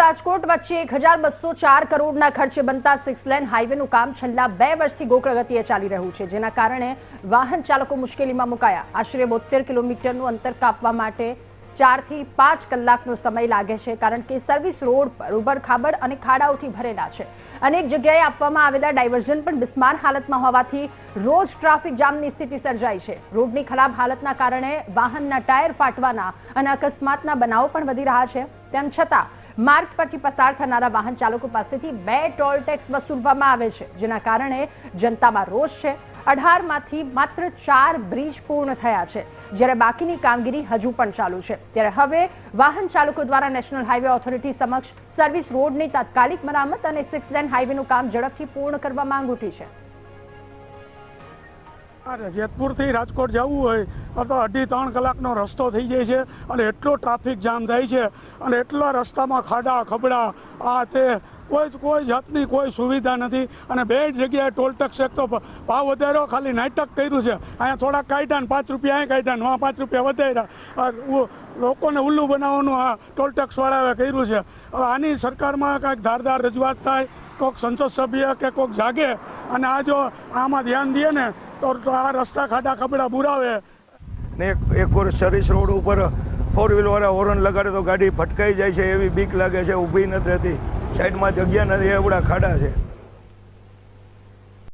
રાજકોટ વચ્ચે એક હજાર બસો ચાર કરોડના ખર્ચે બનતા સિક્સ લેન હાઈવેનું કામ છેલ્લા બે વર્ષથી ગોકળગતિએ ચાલી રહ્યું છે, જેના કારણે વાહન ચાલકો મુશ્કેલીમાં મુકાયા. આશરે બોતેર કિલોમીટરનું અંતર કાપવા માટે ચારથી પાંચ કલાકનો સમય લાગે છે, કારણ કે સર્વિસ રોડ પર ઉબડખાબડ અને ખાડાઓથી ભરેલા છે. અનેક જગ્યાએ આપવામાં આવેલા ડાયવર્ઝન પણ બિસ્માર હાલતમાં હોવાથી રોજ ટ્રાફિક જામની સ્થિતિ સર્જાઈ છે. રોડની ખરાબ હાલતના કારણે વાહનના ટાયર ફાટવાના અને અકસ્માતના બનાવો પણ વધી રહ્યા છે. તેમ છતાં માર્ગ પરથી પસાર થનારા વાહન ચાલકો પાસેથી બે ટોલ ટેક્સ વસૂલવામાં આવે છે, જેના કારણે જનતામાં રોષ છે. અઢારમાંથી માત્ર ચાર બ્રિજ પૂર્ણ થયા છે. જ્યારે બાકીની કામગીરી હજુ પણ ચાલુ છે. ત્યારે હવે વાહન ચાલકો દ્વારા નેશનલ હાઈવે ઓથોરિટી સમક્ષ સર્વિસ રોડની તાત્કાલિક મરામત અને સિક્સ લેન હાઈવેનું કામ ઝડપથી પૂર્ણ કરવા માંગ ઉઠી છે. જેતપુરથી રાજકોટ જવું હોય તો અઢી ત્રણ કલાકનો રસ્તો થઈ જાય છે અને એટલો ટ્રાફિક જામ થાય છે અને એટલા રસ્તામાં ખાડા, ખબડા, આ તે, કોઈ કોઈ જાતની કોઈ સુવિધા નથી અને બે જગ્યાએ ટોલ ટેક્સ એક તો ભાવ વધાર્યો, ખાલી નાટક કર્યું છે. અહીંયા થોડાક કાઢ્યા ને પાંચ રૂપિયા અહીં કાઢ્યા ને પાંચ રૂપિયા વધાર્યા. લોકોને ઉલ્લુ બનાવવાનું આ ટોલ ટેક્સ વાળાએ કર્યું છે. હવે આની સરકારમાં કાંઈક ધારદાર રજૂઆત થાય, કોઈક સંસદ સભ્ય કે કોઈક જાગે અને આ જો આમાં ધ્યાન દે ને તો આ રસ્તા ખાડા, ખબડા બુરાવે. ને એક સર્વિસ રોડ ઉપર ફોર વ્હીલવાળા હોર્ન લગાડે તો ગાડી ભટકાઈ જાય છે, એવી બીક લાગે છે, ઊભી નથી રહેતી. સાઈડમાં જગ્યા નથી એવડા ખાડા છે.